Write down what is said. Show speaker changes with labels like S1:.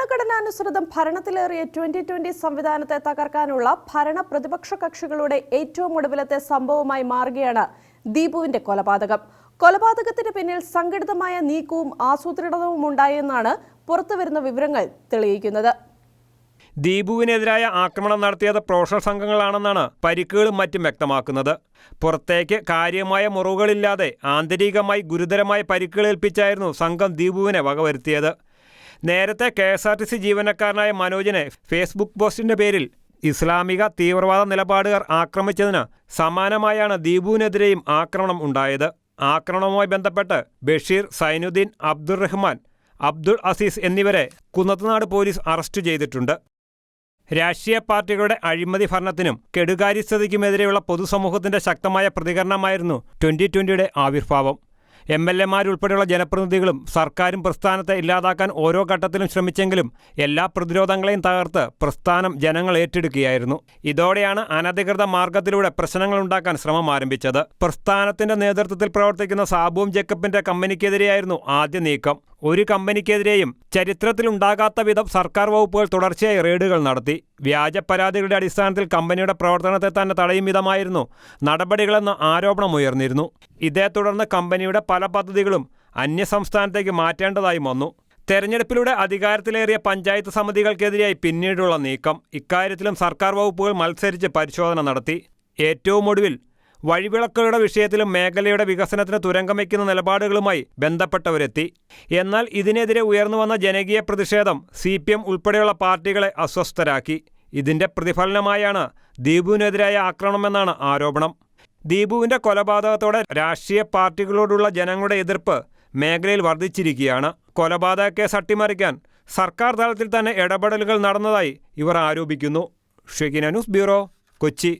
S1: ഭരണഘടനാനുസൃതം ഭരണത്തിലേറിയ twenty twenty സംവിധാനത്തെ തകർക്കാനുള്ള ഭരണ പ്രതിപക്ഷ കക്ഷികളുടെ ഏറ്റവും ഒടുവിലത്തെ സംഭവമായി മാറുകയാണ് ദീപുവിന്റെ കൊലപാതകം. കൊലപാതകത്തിന് പിന്നിൽ സംഘടിതമായ നീക്കവും ആസൂത്രിതവും ഉണ്ടായെന്നാണ് പുറത്തുവരുന്ന വിവരങ്ങൾ തെളിയിക്കുന്നത്.
S2: ദീപുവിനെതിരായ ആക്രമണം നടത്തിയത് പ്രൊഫഷണൽ സംഘങ്ങളാണെന്നാണ് പരിക്കുകളും മറ്റും വ്യക്തമാക്കുന്നത്. പുറത്തേക്ക് കാര്യമായ മുറിവുകളില്ലാതെ ആന്തരികമായി ഗുരുതരമായ പരിക്കുകളേൽപ്പിച്ചായിരുന്നു സംഘം ദീപുവിനെ വകവരുത്തിയത്. നേരത്തെ K S R T C ജീവനക്കാരനായ മനോജിനെ ഫേസ്ബുക്ക് പോസ്റ്റിന്റെ പേരിൽ ഇസ്ലാമിക തീവ്രവാദ നിലപാടുകാർ ആക്രമിച്ചതിന് സമാനമായാണ് ദീപുവിനെതിരെയും ആക്രമണം ഉണ്ടായത്. ആക്രമണവുമായി ബന്ധപ്പെട്ട് ബഷീർ സൈനുദ്ദീൻ അബ്ദുൾ റഹ്മാൻ അബ്ദുൾ അസീസ് എന്നിവരെ കുന്നത്തുനാട് പോലീസ് അറസ്റ്റ് ചെയ്തിട്ടുണ്ട്. രാഷ്ട്രീയ പാർട്ടികളുടെ അഴിമതി ഭരണത്തിനും കെടുകാര്യസ്ഥതയ്ക്കുമെതിരെയുള്ള പൊതുസമൂഹത്തിന്റെ ശക്തമായ പ്രതികരണമായിരുന്നു ട്വന്റി ട്വന്റിയുടെ ആവിർഭാവം. എം എൽ എമാരുൾപ്പെടെയുള്ള ജനപ്രതിനിധികളും സർക്കാരും പ്രസ്ഥാനത്തെ ഇല്ലാതാക്കാൻ ഓരോ ഘട്ടത്തിലും ശ്രമിച്ചെങ്കിലും എല്ലാ പ്രതിരോധങ്ങളെയും തകർത്ത് പ്രസ്ഥാനം ജനങ്ങൾ ഏറ്റെടുക്കുകയായിരുന്നു. ഇതോടെയാണ് അനധികൃത മാർഗത്തിലൂടെ പ്രശ്നങ്ങൾ ഉണ്ടാക്കാൻ ശ്രമം ആരംഭിച്ചത്. പ്രസ്ഥാനത്തിന്റെ നേതൃത്വത്തിൽ പ്രവർത്തിക്കുന്ന സാബുവും ജേക്കബിന്റെ കമ്പനിക്കെതിരെയായിരുന്നു ആദ്യ നീക്കം. ഒരു കമ്പനിക്കെതിരെയും ചരിത്രത്തിലുണ്ടാകാത്ത വിധം സർക്കാർ വകുപ്പുകൾ തുടർച്ചയായി റെയ്ഡുകൾ നടത്തി. വ്യാജ പരാതികളുടെ അടിസ്ഥാനത്തിൽ കമ്പനിയുടെ പ്രവർത്തനത്തെ തന്നെ തടയും വിധമായിരുന്നു നടപടികളെന്ന് ആരോപണമുയർന്നിരുന്നു ഇതേ തുടർന്ന് കമ്പനിയുടെ പല പദ്ധതികളും അന്യസംസ്ഥാനത്തേക്ക് മാറ്റേണ്ടതായും വന്നു. തെരഞ്ഞെടുപ്പിലൂടെ അധികാരത്തിലേറിയ പഞ്ചായത്ത് സമിതികൾക്കെതിരെയായി പിന്നീടുള്ള നീക്കം. ഇക്കാര്യത്തിലും സർക്കാർ വകുപ്പുകൾ മത്സരിച്ച് പരിശോധന നടത്തി. ഏറ്റവും ഒടുവിൽ വഴിവിളക്കുകളുടെ വിഷയത്തിലും മേഖലയുടെ വികസനത്തിന് തുരങ്കം വയ്ക്കുന്ന നിലപാടുകളുമായി ബന്ധപ്പെട്ടവരെത്തി. എന്നാൽ ഇതിനെതിരെ ഉയർന്നുവന്ന ജനകീയ പ്രതിഷേധം സി പി എം ഉൾപ്പെടെയുള്ള പാർട്ടികളെ അസ്വസ്ഥരാക്കി. ഇതിന്റെ പ്രതിഫലനമായാണ് ദീപുവിനെതിരായ ആക്രമണമെന്നാണ് ആരോപണം. ദീപുവിന്റെ കൊലപാതകത്തോടെ രാഷ്ട്രീയ പാർട്ടികളോടുള്ള ജനങ്ങളുടെ എതിർപ്പ് മേഖലയിൽ വർദ്ധിച്ചിരിക്കുകയാണ്. കൊലപാതക കേസ് അട്ടിമറിക്കാൻ സർക്കാർ തലത്തിൽ തന്നെ ഇടപെടലുകൾ നടന്നതായി ഇവർ ആരോപിക്കുന്നു. Shekina news bureau Kochi.